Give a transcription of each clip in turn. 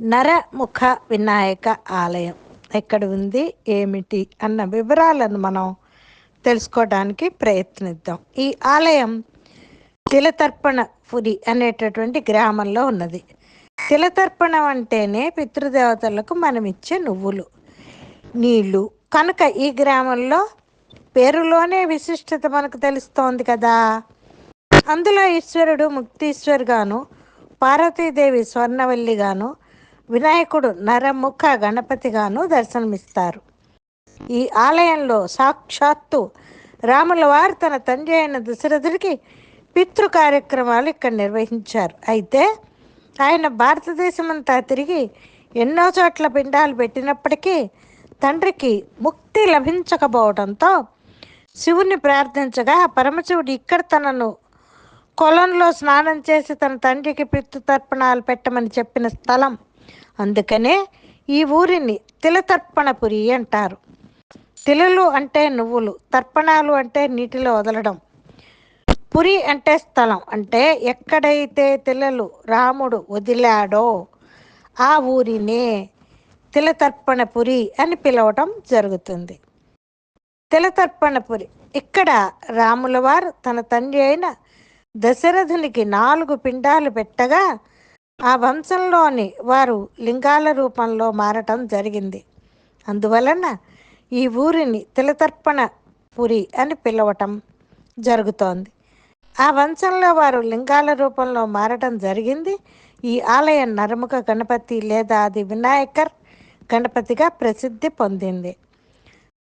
నరముఖ వినాయక ఆలయం ఎక్కడ ఉంది ఏమిటి అన్న వివరాలను మనం తెలుసుకోవడానికి ప్రయత్నిద్దాం. ఈ ఆలయం తిలతర్పణ పురి అనేటటువంటి గ్రామంలో ఉన్నది. తిలతర్పణం అంటేనే పితృదేవతలకు మనం ఇచ్చే నువ్వులు నీళ్ళు కనుక ఈ గ్రామంలో పేరులోనే విశిష్టత మనకు తెలుస్తోంది కదా. అందులో ఈశ్వరుడు ముక్తీశ్వరుగాను పార్వతీదేవి స్వర్ణవల్లిగాను వినాయకుడు నరముఖ గణపతిగాను దర్శనమిస్తారు. ఈ ఆలయంలో సాక్షాత్తు రాముల వారు తన తండ్రి అయిన దశరథుడికి పితృ కార్యక్రమాలు ఇక్కడ నిర్వహించారు. అయితే ఆయన భారతదేశమంతా తిరిగి ఎన్నో చోట్ల పిండాలు పెట్టినప్పటికీ తండ్రికి ముక్తి లభించకపోవడంతో శివుని ప్రార్థించగా పరమశివుడు ఇక్కడ తనను కొలంలో స్నానం చేసి తన తండ్రికి పితృతర్పణాలు పెట్టమని చెప్పిన స్థలం అందుకనే ఈ ఊరిని తిలతర్పణపురి అంటారు. తిలలు అంటే నువ్వులు తర్పణాలు అంటే నీటిలో వదలడం. పురి అంటే స్థలం అంటే ఎక్కడైతే తిలలు రాముడు వదిలాడో ఆ ఊరినే తిలతర్పణపురి అని పిలవటం జరుగుతుంది. తిలతర్పణపురి ఇక్కడ రాములవారు తన తండ్రి అయిన దశరథునికి నాలుగు పిండాలు పెట్టగా ఆ వంశంలోని వారు లింగాల రూపంలో మారటం జరిగింది. అందువలన ఈ ఊరిని తిలతర్పణ పురి అని పిలవటం జరుగుతోంది. ఆ వంశంలో వారు లింగాల రూపంలో మారటం జరిగింది. ఈ ఆలయం నరముఖ గణపతి లేదా అది వినాయకర్ గణపతిగా ప్రసిద్ధి పొందింది.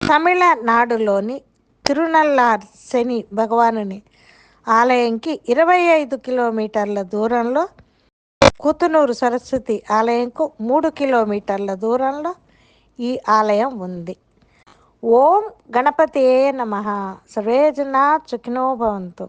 తమిళనాడులోని తిరునల్లార్ శని భగవానుని ఆలయంకి ఇరవై ఐదు కిలోమీటర్ల దూరంలో కూతునూరు సరస్వతి ఆలయంకు మూడు కిలోమీటర్ల దూరంలో ఈ ఆలయం ఉంది. ఓం గణపతి నమ. సర్వే జనా సుఖినో భవంతు.